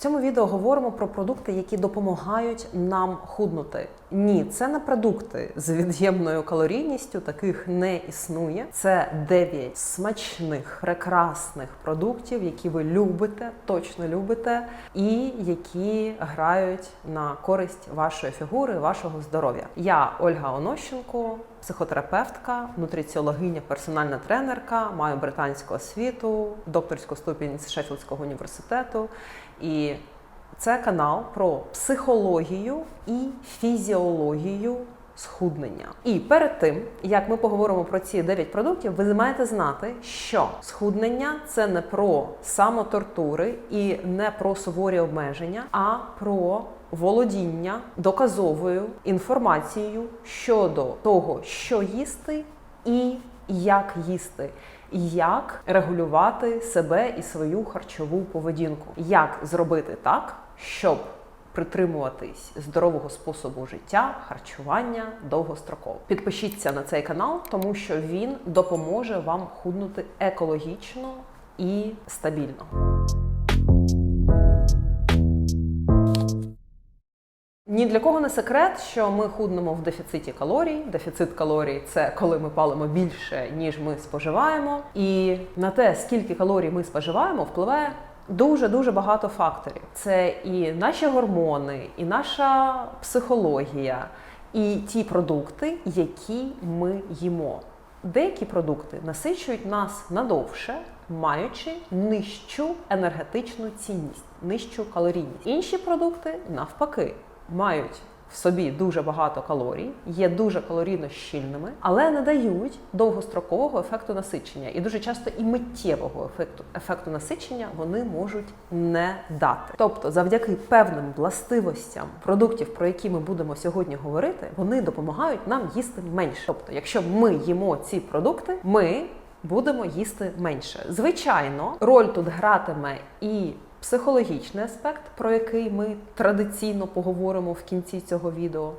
цьому відео говоримо про продукти, які допомагають нам худнути. Ні, це не продукти з від'ємною калорійністю, таких не існує. Це 9 смачних, прекрасних продуктів, які ви любите, точно любите, і які грають на користь вашої фігури, вашого здоров'я. Я Ольга Онощенко, психотерапевтка, нутриціологиня, персональна тренерка, маю британську освіту, докторську ступінь з Шеффілдського університету. І це канал про психологію і фізіологію схуднення. І перед тим, як ми поговоримо про ці 9 продуктів, ви маєте знати, що схуднення це не про самотортури і не про суворі обмеження, а про володіння доказовою інформацією щодо того, що їсти і як їсти. Як регулювати себе і свою харчову поведінку? Як зробити так, щоб притримуватись здорового способу життя, харчування довгостроково? Підпишіться на цей канал, тому що він допоможе вам худнути екологічно і стабільно. Ні для кого не секрет, що ми худнемо в дефіциті калорій. Дефіцит калорій це коли ми палимо більше, ніж ми споживаємо. І на те, скільки калорій ми споживаємо, впливає дуже дуже багато факторів. Це і наші гормони, і наша психологія, і ті продукти, які ми їмо. Деякі продукти насичують нас надовше, маючи нижчу енергетичну цінність, нижчу калорійність. Інші продукти навпаки мають в собі дуже багато калорій, є дуже калорійно щільними, але не дають довгострокового ефекту насичення. І дуже часто і миттєвого ефекту ефекту насичення вони можуть не дати. Тобто, завдяки певним властивостям продуктів, про які ми будемо сьогодні говорити, вони допомагають нам їсти менше. Тобто, якщо ми їмо ці продукти, ми будемо їсти менше. Звичайно, роль тут гратиме і психологічний аспект, про який ми традиційно поговоримо в кінці цього відео.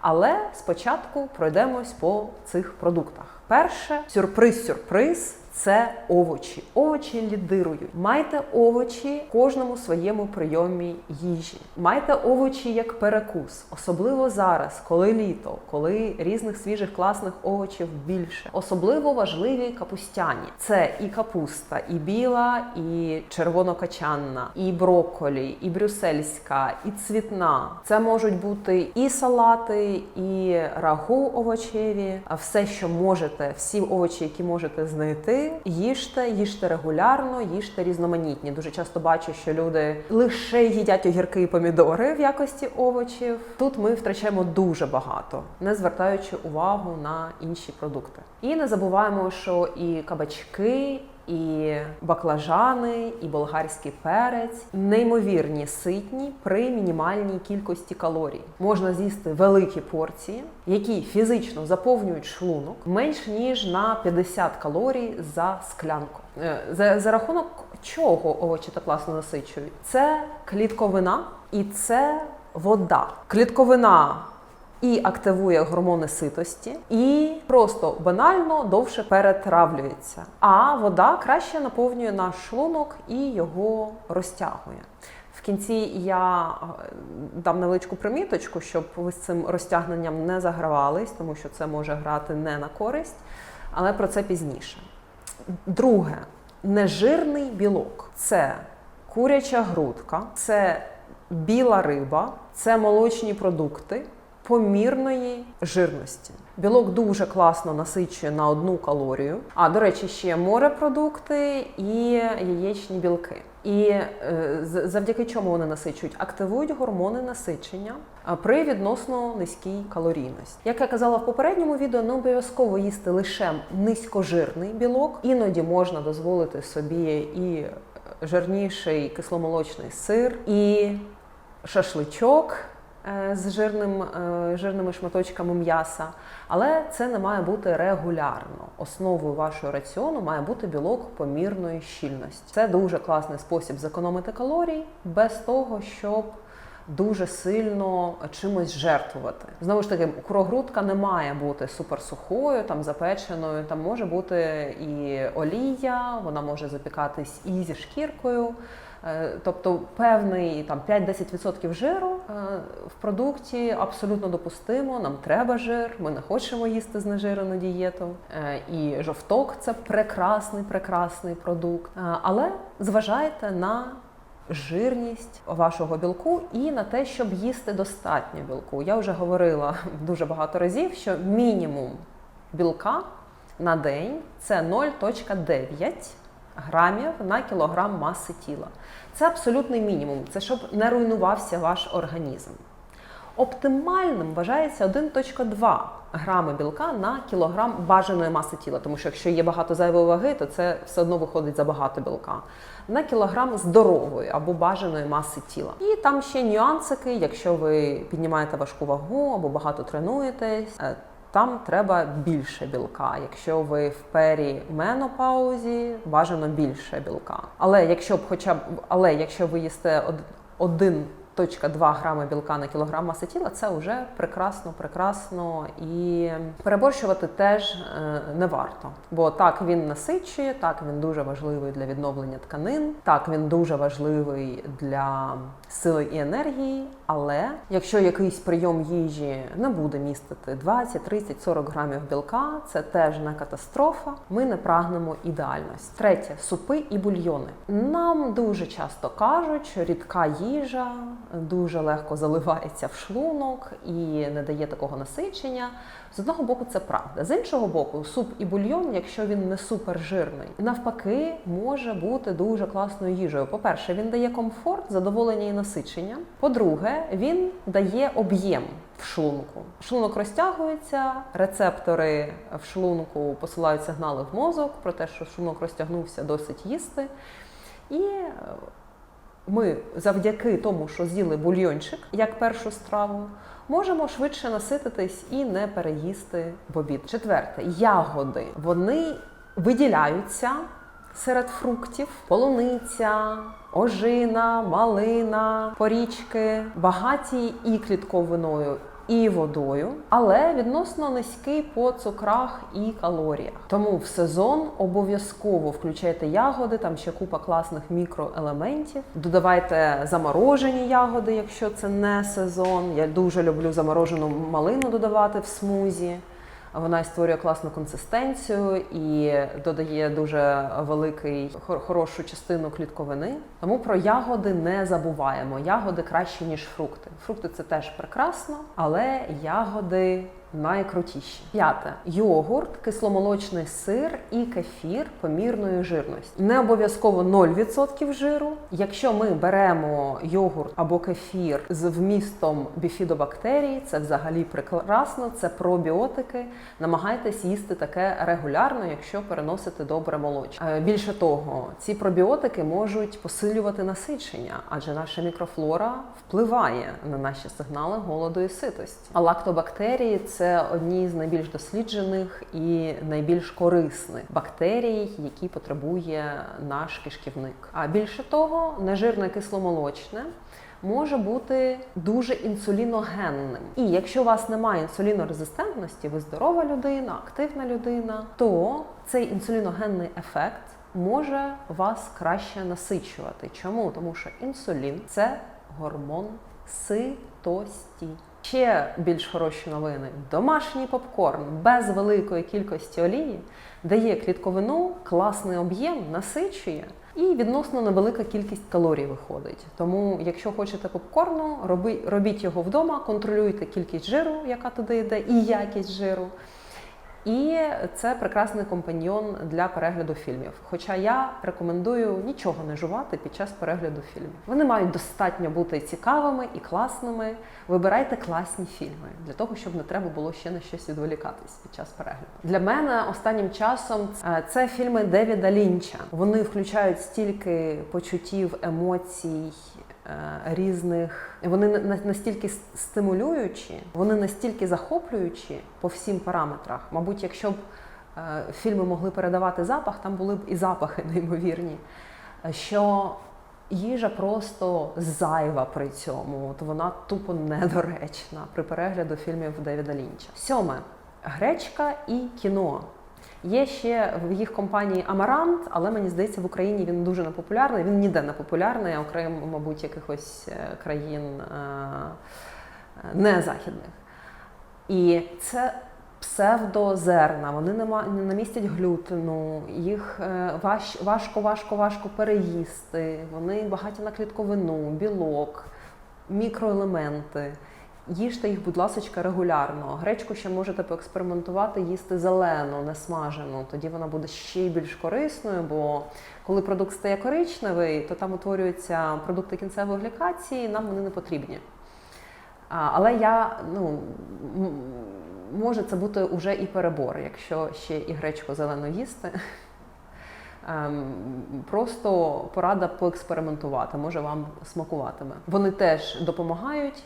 Але спочатку пройдемось по цих продуктах. Перше сюрприз-сюрприз. Це овочі. Овочі лідирують. Майте овочі в кожному своєму прийомі їжі. Майте овочі як перекус, особливо зараз, коли літо, коли різних свіжих класних овочів більше. Особливо важливі капустяні. Це і капуста, і біла, і червонокачанна, і брокколі, і брюссельська, і цвітна. Це можуть бути і салати, і рагу овочеві. Все, що можете, всі овочі, які можете знайти, їжте, їжте регулярно, їжте різноманітні. Дуже часто бачу, що люди лише їдять огірки і помідори в якості овочів. Тут ми втрачаємо дуже багато, не звертаючи увагу на інші продукти. І не забуваємо, що і кабачки. І баклажани, і болгарський перець неймовірні ситні при мінімальній кількості калорій. Можна з'їсти великі порції, які фізично заповнюють шлунок менш ніж на 50 калорій за склянку. Е, За, за рахунок чого овочі так класно насичують? Це клітковина і це вода. Клітковина і активує гормони ситості, і просто банально довше перетравлюється. А вода краще наповнює наш шлунок і його розтягує. В кінці я е, дам невеличку приміточку, щоб ви з цим розтягненням не загравались, тому що це може грати не на користь, але про це пізніше. Друге, нежирний білок це куряча грудка, це біла риба, це молочні продукти помірної жирності. Білок дуже класно насичує на одну калорію. А до речі, ще морепродукти і яєчні білки. І е, завдяки чому вони насичують? Активують гормони насичення при відносно низькій калорійності. Як я казала в попередньому відео, не обов'язково їсти лише низькожирний білок. Іноді можна дозволити собі і жирніший кисломолочний сир, і шашличок з жирним, е, жирними шматочками м'яса, але це не має бути регулярно. Основою вашого раціону має бути білок помірної щільності. Це дуже класний спосіб зекономити калорій без того, щоб дуже сильно чимось жертвувати. Знову ж таки, курогрудка не має бути суперсухою, там запеченою. Там може бути і олія, вона може запікатись і зі шкіркою. Е, Тобто певний там 5-10% жиру е, в продукті абсолютно допустимо. Нам треба жир, ми не хочемо їсти знежирену дієту. Е, І жовток це прекрасний, прекрасний продукт. Але зважайте на жирність вашого білку і на те, щоб їсти достатньо білку. Я вже говорила дуже багато разів, що мінімум білка на день це 0,9 грамів на кілограм маси тіла. Це абсолютний мінімум. Це щоб не руйнувався ваш організм. Оптимальним вважається 1,2 грами білка на кілограм бажаної маси тіла, тому що якщо є багато зайвої ваги, то це все одно виходить за багато білка. На кілограм здорової або бажаної маси тіла. І там ще нюансики, якщо ви піднімаєте важку вагу або багато тренуєтесь. Там треба більше білка. Якщо ви в пері менопаузі, бажано більше білка. Але якщо б хоча б але якщо ви їсте од- 1,2 грами білка на кілограм маси тіла, це вже прекрасно, прекрасно і переборщувати теж е, не варто. Бо так він насичує, так він дуже важливий для відновлення тканин, так він дуже важливий для сили і енергії. Але якщо якийсь прийом їжі не буде містити 20, 30, 40 грамів білка, це теж не катастрофа. Ми не прагнемо ідеальності. Третє супи і бульйони. Нам дуже часто кажуть, що рідка їжа дуже легко заливається в шлунок і не дає такого насичення. З одного боку, це правда. З іншого боку, суп і бульйон, якщо він не супержирний, навпаки, може бути дуже класною їжею. По-перше, він дає комфорт, задоволення і насичення. По-друге, він дає об'єм в шлунку. Шлунок розтягується, рецептори в шлунку посилають сигнали в мозок про те, що шлунок розтягнувся досить їсти. І е, ми завдяки тому, що з'їли бульйончик як першу страву, можемо швидше насититись і не переїсти в обід. Четверте, ягоди. Вони виділяються серед фруктів: полуниця, ожина, малина, порічки, багаті і клітковиною. І водою, але відносно низький по цукрах і калоріях. Тому в сезон обов'язково включайте ягоди, там ще купа класних мікроелементів. Додавайте заморожені ягоди, якщо це не сезон. Я дуже люблю заморожену малину додавати в смузі. Вона створює класну консистенцію і додає дуже великий хор- хорошу частину клітковини. Тому про ягоди не забуваємо. Ягоди краще ніж фрукти. Фрукти це теж прекрасно, але ягоди найкрутіші. П'яте йогурт, кисломолочний сир і кефір помірної жирності. Не обов'язково 0% жиру. Якщо ми беремо йогурт або кефір з вмістом біфідобактерій, це взагалі прекрасно, це пробіотики. Намагайтесь їсти таке регулярно, якщо переносите добре молочко. Е, Більше того, ці пробіотики можуть посилювати насичення, адже наша мікрофлора впливає на наші сигнали голоду і ситості. А лактобактерії це одні з найбільш досліджених і найбільш корисних бактерій, які потребує наш кишківник. А більше того, нежирне кисломолочне може бути дуже інсуліногенним. І якщо у вас немає інсулінорезистентності, ви здорова людина, активна людина, то цей інсуліногенний ефект може вас краще насичувати. Чому? Тому що інсулін це гормон ситості. Ще більш хороші новини: домашній попкорн без великої кількості олії дає клітковину, класний об'єм, насичує. І відносно невелика кількість калорій виходить. Тому, якщо хочете попкорну, робіть його вдома, контролюйте кількість жиру, яка туди йде, і якість жиру. І це прекрасний компаньйон для перегляду фільмів. Хоча я рекомендую нічого не жувати під час перегляду фільмів. Вони мають достатньо бути цікавими і класними. Вибирайте класні фільми для того, щоб не треба було ще на щось відволікатись під час перегляду. Для мене останнім часом е, це фільми Девіда Лінча. Вони включають стільки почуттів, емоцій. Е, Різних вони на- на- настільки стимулюючі, вони настільки захоплюючі по всім параметрах. Мабуть, якщо б е, фільми могли передавати запах, там були б і запахи неймовірні. Е, Що їжа просто зайва при цьому, от вона тупо недоречна при перегляду фільмів Девіда Лінча. Сьоме гречка і кіно. Є ще в їх компанії Амарант, але мені здається, в Україні він дуже непопулярний. Він ніде не популярний, окрім, мабуть, якихось е, країн е, не західних. І це псевдозерна, вони не, ма- не містять глютену, їх е, важко, важко, важко переїсти. Вони багаті на клітковину, білок, мікроелементи. Їжте їх, будь ласка, регулярно. Гречку ще можете поекспериментувати, їсти зелену, не смажену. Тоді вона буде ще більш корисною, бо коли продукт стає коричневий, то там утворюються продукти кінцевої глікації, нам вони не потрібні. Але я, ну, може це бути вже і перебор, якщо ще і гречку зелену їсти. Ем, Просто порада поекспериментувати, може вам смакуватиме. Вони теж допомагають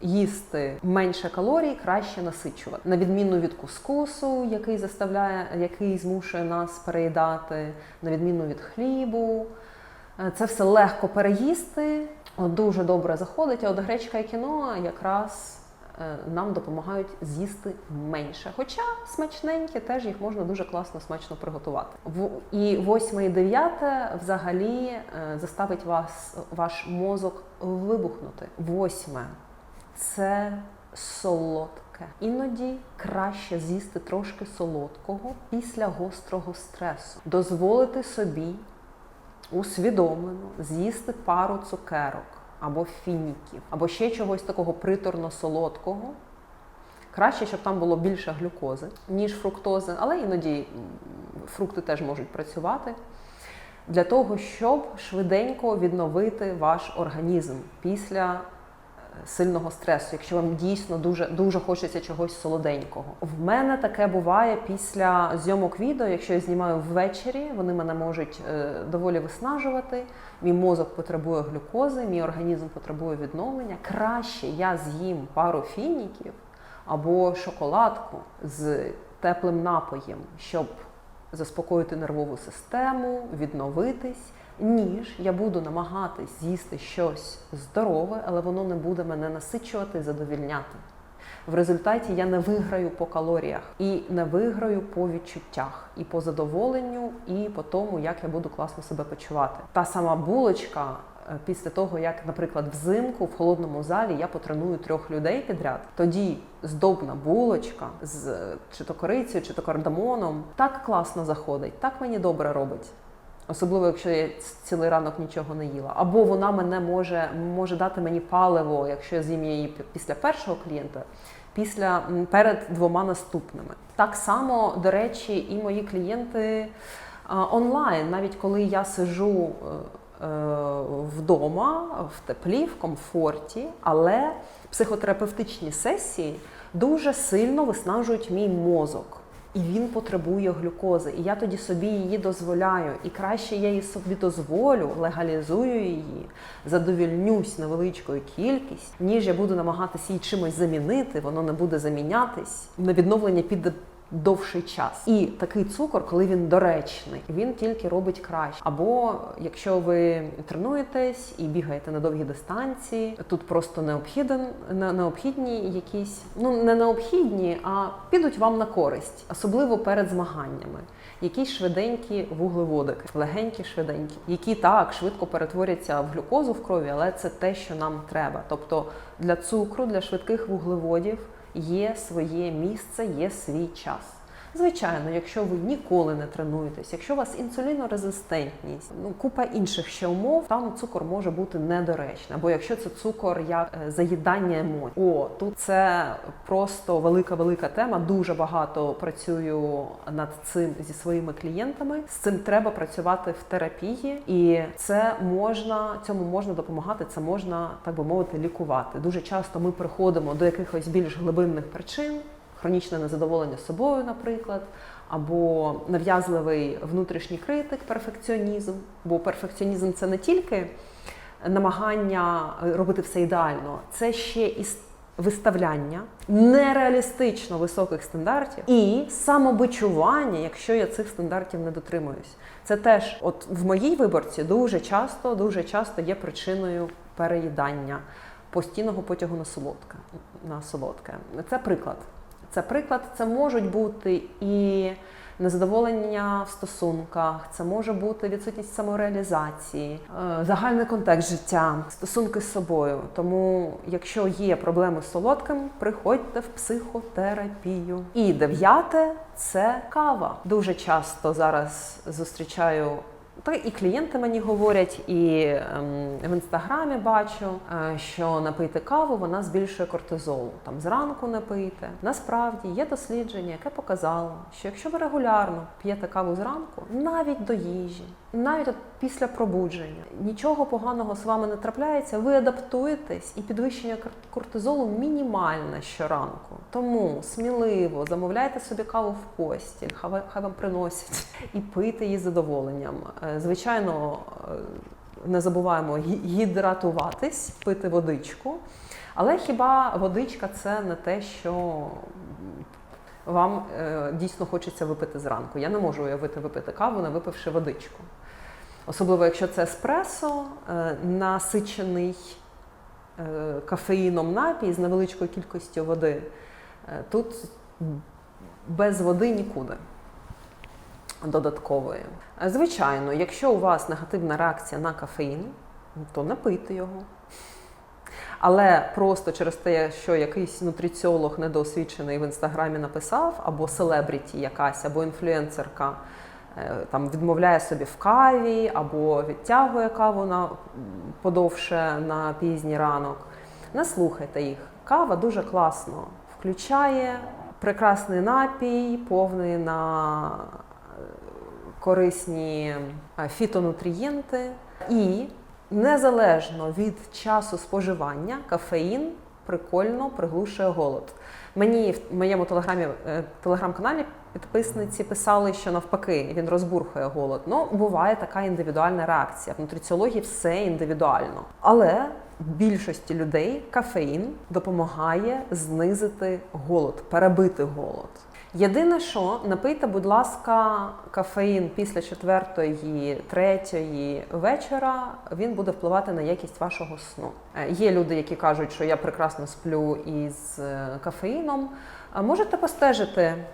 їсти менше калорій, краще насичувати. На відміну від кускусу, який заставляє, який змушує нас переїдати, на відміну від хлібу. Е, Це все легко переїсти, дуже добре заходить. А от гречка і кіно якраз е, нам допомагають з'їсти менше. Хоча смачненькі теж їх можна дуже класно смачно приготувати. І восьме і дев'яте взагалі е, заставить вас ваш мозок вибухнути. Восьме це солодке. Іноді краще з'їсти трошки солодкого після гострого стресу. Дозволити собі усвідомлено з'їсти пару цукерок або фініків, або ще чогось такого приторно-солодкого. Краще, щоб там було більше глюкози, ніж фруктози, але іноді фрукти теж можуть працювати для того, щоб швиденько відновити ваш організм після сильного стресу, якщо вам дійсно дуже дуже хочеться чогось солоденького. В мене таке буває після зйомок відео, якщо я знімаю ввечері, вони мене можуть е, доволі виснажувати. Мій мозок потребує глюкози, мій організм потребує відновлення. Краще я з'їм пару фініків або шоколадку з теплим напоєм, щоб заспокоїти нервову систему, відновитись, ніж я буду намагатись з'їсти щось здорове, але воно не буде мене насичувати, задовільняти. В результаті я не виграю по калоріях і не виграю по відчуттях, і по задоволенню, і по тому, як я буду класно себе почувати. Та сама булочка е, після того, як, наприклад, взимку в холодному залі я потреную трьох людей підряд, тоді здобна булочка з е, чи то корицею, чи то кардамоном так класно заходить, так мені добре робить. Особливо, якщо я цілий ранок нічого не їла. Або вона мене може, може дати мені паливо, якщо я з'їм її після першого клієнта, після перед двома наступними. Так само, до речі, і мої клієнти онлайн, навіть коли я сижу е, е, вдома, в теплі, в комфорті, але психотерапевтичні сесії дуже сильно виснажують мій мозок. І він потребує глюкози. І я тоді собі її дозволяю. І краще я її собі дозволю, легалізую її, задовільнюсь невеличкою кількість, ніж я буду намагатися її чимось замінити, воно не буде замінятись. На відновлення піде довший час. І такий цукор, коли він доречний, він тільки робить краще. Або якщо ви тренуєтесь і бігаєте на довгі дистанції, тут просто необхіден не- необхідні якісь, ну не необхідні, а підуть вам на користь, особливо перед змаганнями. Якісь швиденькі вуглеводики, легенькі, швиденькі, які так швидко перетворяться в глюкозу в крові, але це те, що нам треба. Тобто для цукру, для швидких вуглеводів є своє місце, є свій час. Звичайно, якщо ви ніколи не тренуєтесь, якщо у вас інсулінорезистентність, ну купа інших ще умов, там цукор може бути недоречний. Або якщо це цукор як е, заїдання емоцій. О, тут це просто велика велика тема. Дуже багато працюю над цим зі своїми клієнтами. З цим треба працювати в терапії, і це можна цьому можна допомагати. Це можна так би мовити лікувати. Дуже часто ми приходимо до якихось більш глибинних причин хронічне незадоволення собою, наприклад, або нав'язливий внутрішній критик, перфекціонізм. Бо перфекціонізм це не тільки намагання робити все ідеально, це ще і виставляння нереалістично високих стандартів і самобичування, якщо я цих стандартів не дотримуюсь. Це теж, от в моїй виборці, дуже часто, дуже часто є причиною переїдання постійного потягу на солодке. На солодке. Це приклад. Це приклад, це можуть бути і незадоволення в стосунках, це може бути відсутність самореалізації, е, загальний контекст життя, стосунки з собою. Тому, якщо є проблеми з солодким, приходьте в психотерапію. І дев'яте це кава. Дуже часто зараз зустрічаю. Та і клієнти мені говорять, і ем, в інстаграмі бачу, е, що напити каву вона збільшує кортизол. Там зранку напийте. Насправді є дослідження, яке показало, що якщо ви регулярно п'єте каву зранку, навіть до їжі, навіть от після пробудження, нічого поганого з вами не трапляється, ви адаптуєтесь і підвищення кор- кортизолу мінімальне щоранку. Тому сміливо замовляйте собі каву в постіль, хай вам приносять і пийте її з задоволенням. Е, Звичайно, е, не забуваємо гідратуватись, пити водичку. Але хіба водичка це не те, що вам е, дійсно хочеться випити зранку? Я не можу уявити випити каву, не випивши водичку. Особливо, якщо це еспресо, насичений кофеїном напій з невеличкою кількістю води. Тут без води нікуди додаткової. Е, Звичайно, якщо у вас негативна реакція на кофеїн, то не пийте його. Але просто через те, що якийсь нутриціолог недоосвідчений в інстаграмі написав, або селебріті якась, або інфлюенсерка е, там відмовляє собі в каві, або відтягує каву на подовше на пізній ранок. Не слухайте їх. Кава дуже класно включає прекрасний напій, повний на корисні е, фітонутрієнти і незалежно від часу споживання, кафеїн прикольно приглушує голод. Мені в моєму телеграмі е, телеграм-каналі підписниці писали, що навпаки він розбурхує голод. Ну, буває така індивідуальна реакція. В нутриціології все індивідуально. Але більшості людей кафеїн допомагає знизити голод, перебити голод. Єдине, що напийте, будь ласка, кафеїн після четвертої, третьої вечора, він буде впливати на якість вашого сну. Е, Є люди, які кажуть, що я прекрасно сплю із е, кафеїном. Можете постежити е,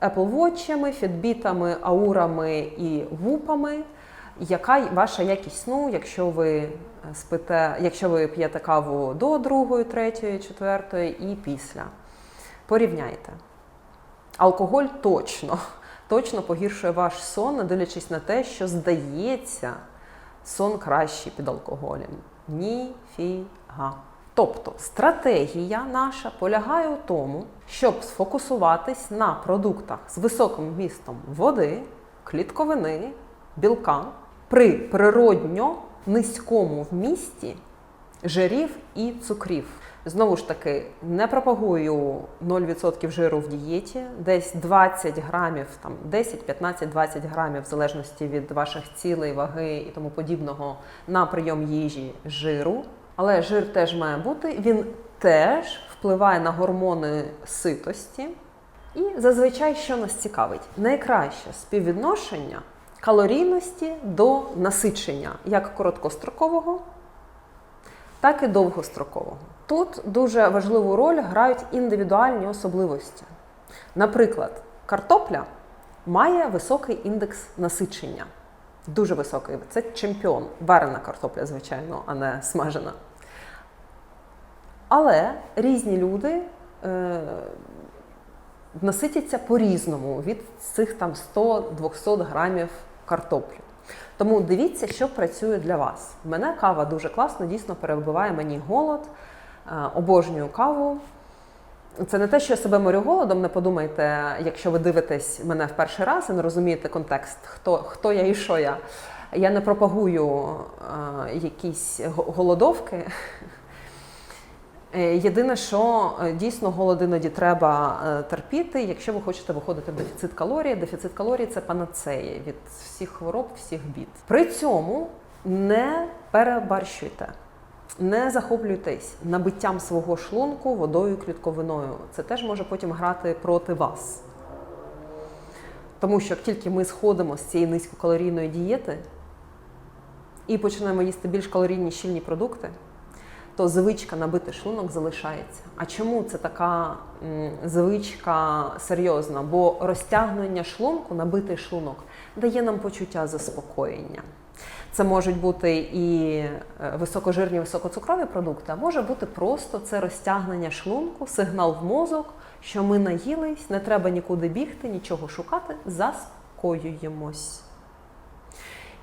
Apple Watch'ами, фітбітами, аурами і вупами. Яка ваша якість сну, якщо ви спите, якщо ви п'єте каву до другої, третьої, четвертої і після? Порівняйте. Алкоголь точно, точно погіршує ваш сон, не дивлячись на те, що здається, сон кращий під алкоголем. Ніфіга. Тобто стратегія наша полягає у тому, щоб сфокусуватись на продуктах з високим вмістом води, клітковини, білка при природньо низькому вмісті жирів і цукрів. Знову ж таки, не пропагую 0% жиру в дієті, десь 20 грамів, там 10, 15, 20 грамів, в залежності від ваших цілей, ваги і тому подібного на прийом їжі жиру. Але жир теж має бути, він теж впливає на гормони ситості. І зазвичай, що нас цікавить, найкраще співвідношення калорійності до насичення, як короткострокового, так і довгострокового. Тут дуже важливу роль грають індивідуальні особливості. Наприклад, картопля має високий індекс насичення. Дуже високий. Це чемпіон. Варена картопля, звичайно, а не смажена. Але різні люди е, наситяться по-різному від цих там 100-200 грамів картоплі. Тому дивіться, що працює для вас. Мене кава дуже класно, дійсно перебиває мені голод. Е, Обожнюю каву. Це не те, що я себе морю голодом. Не подумайте, якщо ви дивитесь мене в перший раз і не розумієте контекст, хто, хто я і що я. Я не пропагую е, якісь голодовки. Е, Єдине, що е, дійсно голод іноді треба е, терпіти, якщо ви хочете виходити в дефіцит калорій. Дефіцит калорій це панацея від всіх хвороб, всіх бід. При цьому не перебарщуйте. Не захоплюйтесь набиттям свого шлунку водою клітковиною. Це теж може потім грати проти вас. Тому що як тільки ми сходимо з цієї низькокалорійної дієти і починаємо їсти більш калорійні щільні продукти, то звичка набити шлунок залишається. А чому це така звичка серйозна? Бо розтягнення шлунку, набитий шлунок, дає нам почуття заспокоєння. Це можуть бути і е, високожирні, високоцукрові продукти, а може бути просто це розтягнення шлунку, сигнал в мозок, що ми наїлись, не треба нікуди бігти, нічого шукати, заспокоюємось.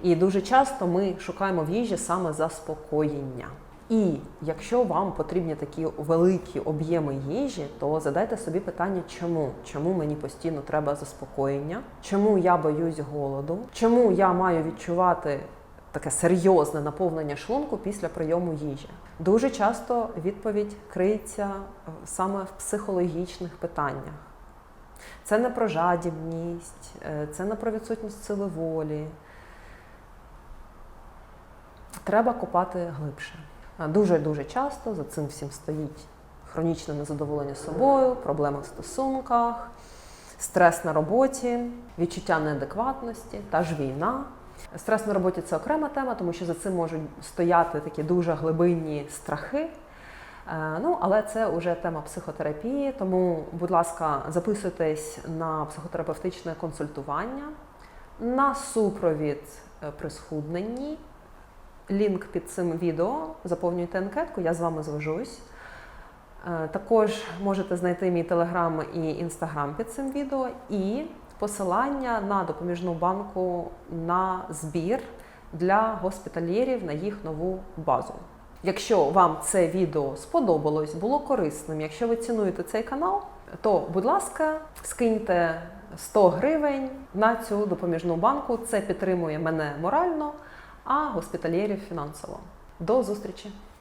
І дуже часто ми шукаємо в їжі саме заспокоєння. І якщо вам потрібні такі великі об'єми їжі, то задайте собі питання, чому? Чому мені постійно треба заспокоєння? Чому я боюсь голоду? Чому я маю відчувати таке серйозне наповнення шлунку після прийому їжі? Дуже часто відповідь криється е, саме в психологічних питаннях. Це не про жадібність, е, це не про відсутність сили волі. Треба копати глибше. Дуже дуже часто за цим всім стоїть хронічне незадоволення собою, проблеми в стосунках, стрес на роботі, відчуття неадекватності, та ж війна. Стрес на роботі це окрема тема, тому що за цим можуть стояти такі дуже глибинні страхи. Е, Ну, але це вже тема психотерапії, тому, будь ласка, записуйтесь на психотерапевтичне консультування, на супровід е, при схудненні. Лінк під цим відео. Заповнюйте анкетку, я з вами зв'яжусь. Е, Також можете знайти мій телеграм і інстаграм під цим відео, і посилання на допоміжну банку на збір для госпітальєрів на їх нову базу. Якщо вам це відео сподобалось, було корисним, якщо ви цінуєте цей канал, то, будь ласка, скиньте 100 гривень на цю допоміжну банку. Це підтримує мене морально, а госпітальєрів фінансово. До зустрічі!